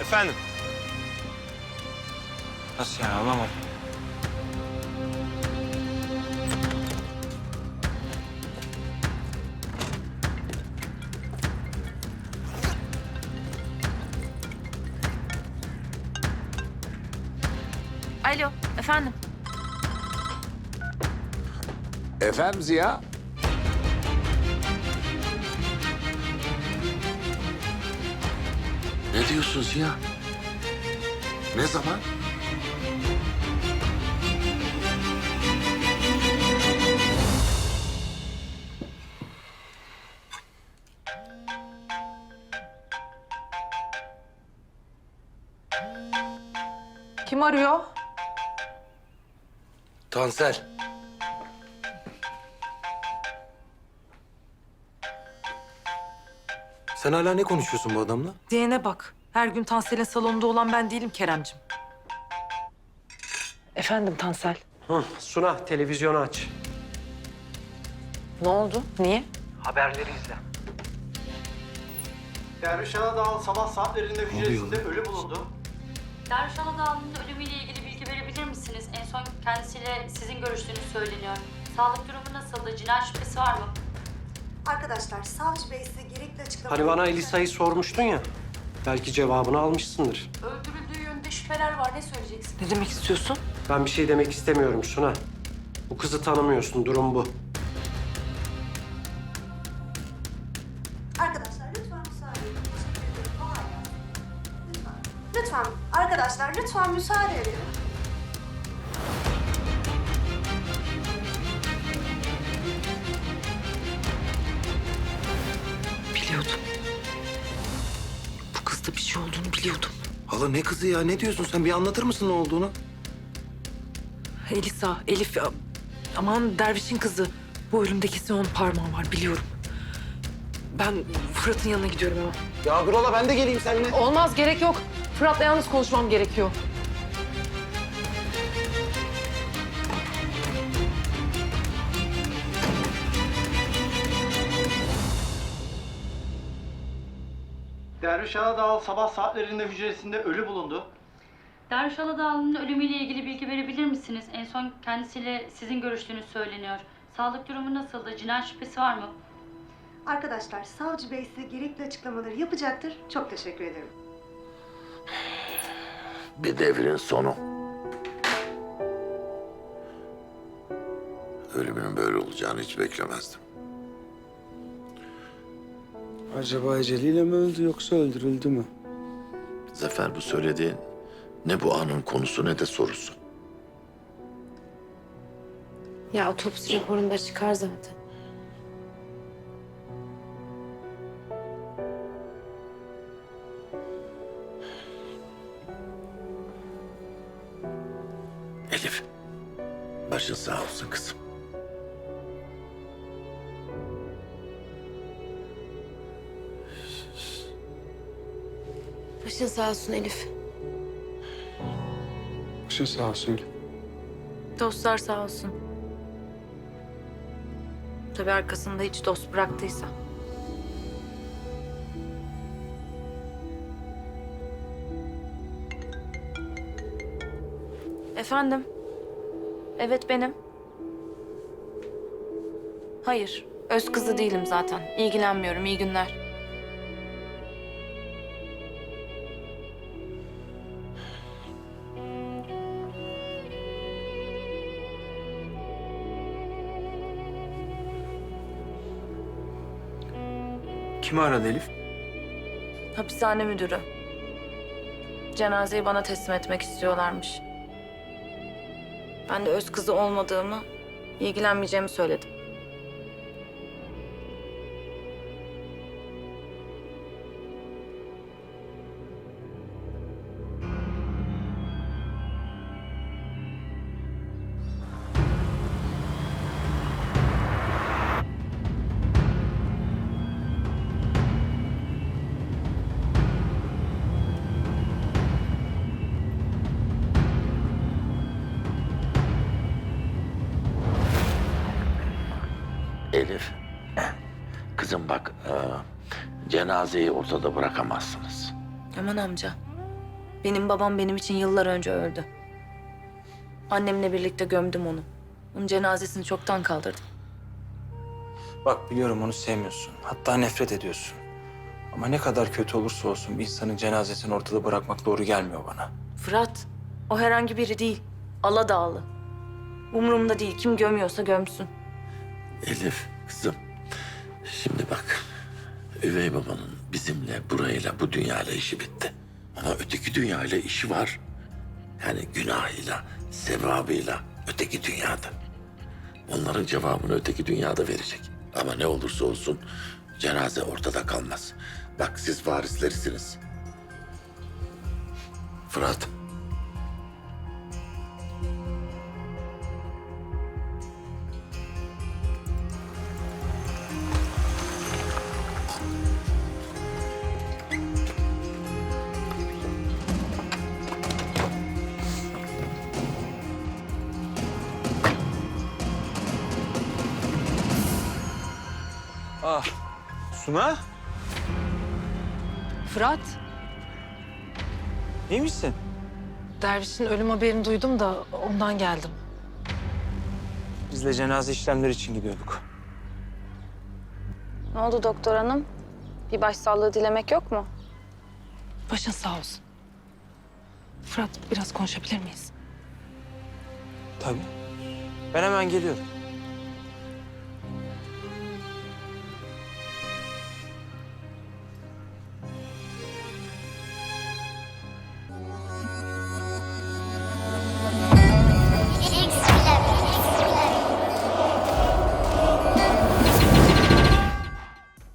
Efendim? Nasıl yani anlamadım. Alo, efendim. Efendim Ziya? Ne diyorsun Ziya? Ne zaman? Kim arıyor? Tansel. Sen hala ne konuşuyorsun bu adamla? Diyene bak. Her gün Tansel'in salonunda olan ben değilim Keremcim. Efendim Tansel. Hı, Suna televizyonu aç. Ne oldu? Niye? Haberleri izle. Derviş Anadal sabah saatlerinde hücresinde ölü bulundu. Derviş Anadolu'nun ölümüyle ilgili bilgi verebilir misiniz? En son kendisiyle sizin görüştüğünüz söyleniyor. Sağlık durumu nasıldı? Cinayet şüphesi var mı? Arkadaşlar savcı bey size gerekli açıklama... Hani bana Elisa'yı sormuştun ya. Belki cevabını almışsındır. Öldürüldüğü yönünde şüpheler var. Ne söyleyeceksin? Ne demek istiyorsun? Ben bir şey demek istemiyorum Suna. Bu kızı tanımıyorsun, durum bu. Arkadaşlar lütfen müsaade edin. Teşekkür ederim. Kolay gelsin. Lütfen. Lütfen. Arkadaşlar lütfen müsaade edin. Kızda bir şey olduğunu biliyordum. Hala ne kızı ya? Ne diyorsun sen? Bir anlatır mısın ne olduğunu? Elisa, Elif... ya- Aman dervişin kızı. Bu ölümde kesin onun parmağı var biliyorum. Ben Fırat'ın yanına gidiyorum hemen. Ya dur hala ben de geleyim seninle. Olmaz gerek yok. Fırat'la yalnız konuşmam gerekiyor. Derviş Anadal sabah saatlerinde hücresinde ölü bulundu. Derviş Anadolu'nun ölümüyle ilgili bilgi verebilir misiniz? En son kendisiyle sizin görüştüğünüz söyleniyor. Sağlık durumu nasıldı? Cinayet şüphesi var mı? Arkadaşlar savcı bey size gerekli açıklamaları yapacaktır. Çok teşekkür ederim. Bir devrin sonu. Ölümünün böyle olacağını hiç beklemezdim. Acaba eceliyle mi öldü yoksa öldürüldü mü? Zafer bu söylediğin ne bu anın konusu ne de sorusu. Ya otopsi raporunda çıkar zaten. Elif, başın sağ olsun kızım. Başın sağ olsun Elif. Başın sağ olsun. Dostlar sağ olsun. Tabii arkasında hiç dost bıraktıysa. Efendim? Evet benim. Hayır, öz kızı değilim zaten. İlgilenmiyorum, iyi günler. Kimi aradı Elif? Hapishane müdürü. Cenazeyi bana teslim etmek istiyorlarmış. Ben de öz kızı olmadığımı, ilgilenmeyeceğimi söyledim. Elif, kızım bak, e, cenazeyi ortada bırakamazsınız. Aman amca, Benim babam benim için yıllar önce öldü. Annemle birlikte gömdüm onu. Onun cenazesini çoktan kaldırdım. Bak biliyorum onu sevmiyorsun. Hatta nefret ediyorsun. Ama ne kadar kötü olursa olsun bir insanın cenazesini ortada bırakmak doğru gelmiyor bana. Fırat, o herhangi biri değil. Aladağlı. Umurumda değil. Kim gömüyorsa gömsün. Elif kızım. Şimdi bak. Üvey babanın bizimle, burayla, bu dünyayla işi bitti. Ama öteki dünyayla işi var. Yani günahıyla, sevabıyla öteki dünyada. Onların cevabını öteki dünyada verecek. Ama ne olursa olsun cenaze ortada kalmaz. Bak siz varislerisiniz. Fırat. Ah, Suna? Fırat, İyi misin? Derviş'in ölüm haberini duydum da ondan geldim. Biz de cenaze işlemleri için gidiyorduk. Ne oldu doktor hanım? Bir başsağlığı dilemek yok mu? Başın sağ olsun. Fırat, biraz konuşabilir miyiz? Tabii. Ben hemen geliyorum.